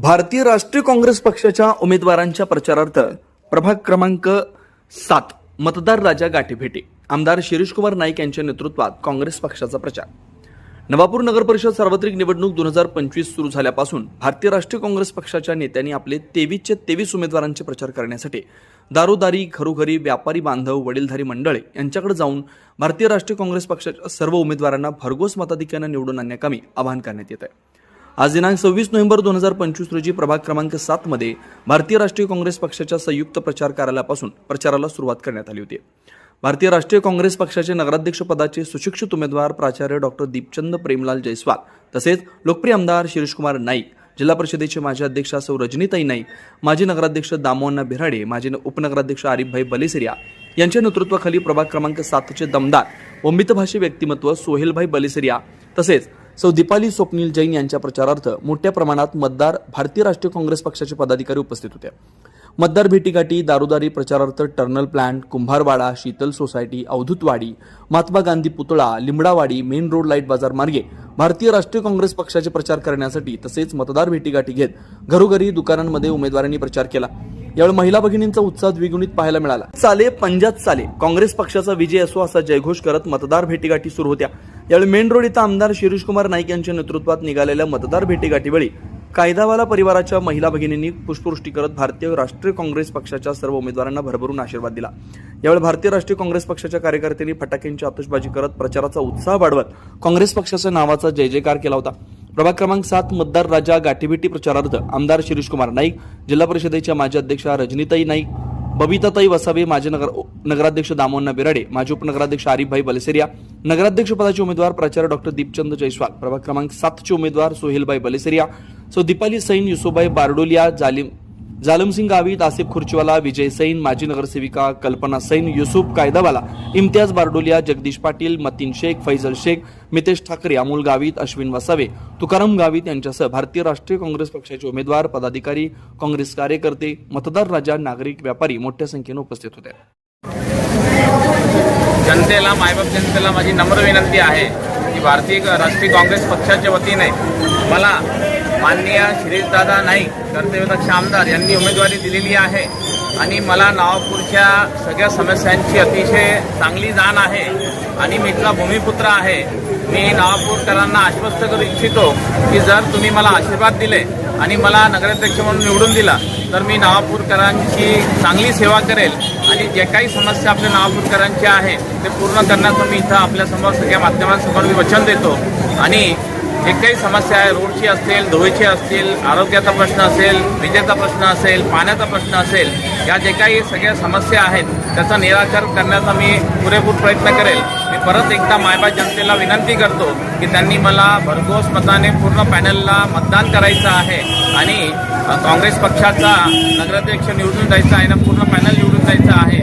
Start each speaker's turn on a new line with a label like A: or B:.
A: भारतीय राष्ट्रीय काँग्रेस पक्षाच्या उमेदवारांच्या प्रचारार्थ प्रभाग क्रमांक सात मतदार राजा गाठीभेटी आमदार शिरीषकुमार नाईक यांच्या नेतृत्वात काँग्रेस पक्षाचा प्रचार. नवापूर नगर परिषद सार्वत्रिक निवडणूक दोन हजार पंचवीस सुरू झाल्यापासून भारतीय राष्ट्रीय काँग्रेस पक्षाच्या नेत्यांनी आपले तेवीसचे तेवीस उमेदवारांचे प्रचार करण्यासाठी दारोदारी घरोघरी व्यापारी बांधव वडीलधारी मंडळे यांच्याकडे जाऊन भारतीय राष्ट्रीय काँग्रेस पक्षाच्या सर्व उमेदवारांना भरघोस मताधिक्यानं निवडून आणण्याकामी आवाहन करण्यात येत आहे आज दिनांक सव्वीस नोव्हेंबर दोन हजार पंचवीस रोजी प्रभाग क्रमांक सातमध्ये भारतीय राष्ट्रीय काँग्रेस पक्षाच्या संयुक्त प्रचार कार्यालयापासून प्रचाराला सुरुवात करण्यात आली होती. भारतीय राष्ट्रीय काँग्रेस पक्षाचे नगराध्यक्ष पदाचे सुशिक्षित उमेदवार प्राचार्य डॉक्टर दीपचंद प्रेमलाल जयस्वाल तसेच लोकप्रिय आमदार शिरीषकुमार नाईक जिल्हा परिषदेचे माजी अध्यक्ष सौ रजनीताई नाईक माजी नगराध्यक्ष दामोअण्णा बिराडे माजी उपनगराध्यक्ष आरिफभाई बलेसरिया यांच्या नेतृत्वाखाली प्रभाग क्रमांक सातचे दमदार व मितभाषी व्यक्तिमत्व सोहेलभाई बलिसिरिया तसेच सौ दीपाली स्वप्नील जैन यांच्या प्रचारार्थ मोठ्या प्रमाणात मतदार भारतीय राष्ट्रीय काँग्रेस पक्षाचे पदाधिकारी उपस्थित होते. मतदार भेटीगाठी दारोदारी प्रचारार्थ टर्नल प्लांट कुंभारवाडा शीतल सोसायटी अवधूतवाडी महात्मा गांधी पुतळा लिंबडावाडी मेन रोड लाइट बाजार मार्गे भारतीय राष्ट्रीय काँग्रेस पक्षाचे प्रचार करण्यासाठी तसेच मतदार भेटीगाठी घेत घरोघरी दुकानांमध्ये उमेदवारांनी प्रचार केला. यावेळी महिला भगिनींचा उत्साह द्विगुणित पाहायला मिळाला. चाले पंजाब चाले काँग्रेस पक्षाचा विजय असो असा जयघोष करत मतदार भेटीगाठी सुरू होत्या. यावेळी मेन रोड इथं आमदार शिरीषकुमार नाईक यांच्या नेतृत्वात निघालेल्या मतदार भेटीगाठीवेळी कायदावाला परिवाराच्या महिला भगिनींनी पुष्पवृष्टी करत भारतीय राष्ट्रीय काँग्रेस पक्षाच्या सर्व उमेदवारांना भरभरून आशीर्वाद दिला. यावेळी भारतीय राष्ट्रीय काँग्रेस पक्षाच्या कार्यकर्त्यांनी फटाक्यांची आतषबाजी करत प्रचाराचा उत्साह वाढवत काँग्रेस पक्षाच्या नावाचा जय जयकार केला होता. प्रभाग क्रमांक सात मतदार राजा गाठीभेटी प्रचारार्थ आमदार शिरीषकुमार नाईक जिल्हा परिषदेच्या माजी अध्यक्षा रजनीताई नाईक बबिताताई वसावे माजी नगर नगराध्यक्ष दामोन्ना बिराडे माजी उपनगराध्यक्ष आरिफभाई बलेसेरिया नगराध्यक्ष पदाचे उमेदवार प्राचार्य डॉक्टर दीपचंद जयस्वाल प्रभाग क्रमांक सातचे उमेदवार सोहेलभाई बलेसेरिया सो दीपाली सैन युसुबाई बारडोलिया जालिम जालमसिंग गावित आसिफ खुर्चीवाला विजय सैन माजी नगरसेविका कल्पना सैन युसुफ कायदावाला इम्तियाज बारडोलिया जगदीश पाटील मतीन शेख फैजल शेख मितेश ठाकरे अमोल गावित अश्विन वसावे तुकाराम गावित यांच्यासह भारतीय राष्ट्रीय काँग्रेस पक्षाचे उमेदवार पदाधिकारी काँग्रेस कार्यकर्ते मतदार राजा नागरिक व्यापारी मोठ्या संख्येने उपस्थित होते.
B: जनतेला मायबाप जनतेला माझी नम्र विनंती आहे की भारतीय राष्ट्रीय काँग्रेस पक्षाच्या वतीने मला माननीय शिरीषदादा नाईक कर्तव्यदक्ष आमदार यांनी उमेदवारी दिलेली आहे. आणि मला नवापूरच्या सगळ्या समस्यांची अतिशय चांगली जाण आहे आणि मी इथला भूमिपुत्र आहे. मी नवापूरकरांना आश्वस्त करू इच्छितो की जर तुम्ही मला आशीर्वाद दिले आणि मला नगराध्यक्ष म्हणून निवडून दिला तर मी नवापूरकरांची चांगली सेवा करेल आणि जे काही समस्या आपल्या नावापूरकरांच्या आहे ते पूर्ण करण्याचं मी इथं आपल्यासमोर सगळ्या माध्यमांसमोर मी वचन देतो. आणि जे काही समस्या आहे रोडची असतील धुळीची असतील आरोग्याचा प्रश्न असेल विजेचा प्रश्न असेल पाण्याचा प्रश्न असेल या जे काही सगळ्या समस्या आहेत त्याचं निराकरण करण्याचा मी पुरेपूर प्रयत्न करेल. मी परत एकदा मायबा जनतेला विनंती करतो की त्यांनी मला भरघोस मताने पूर्ण पॅनलला मतदान करायचं आहे आणि काँग्रेस पक्षाचा नगराध्यक्ष निवडून जायचा आहे ना पूर्ण पॅनल निवडून जायचं आहे.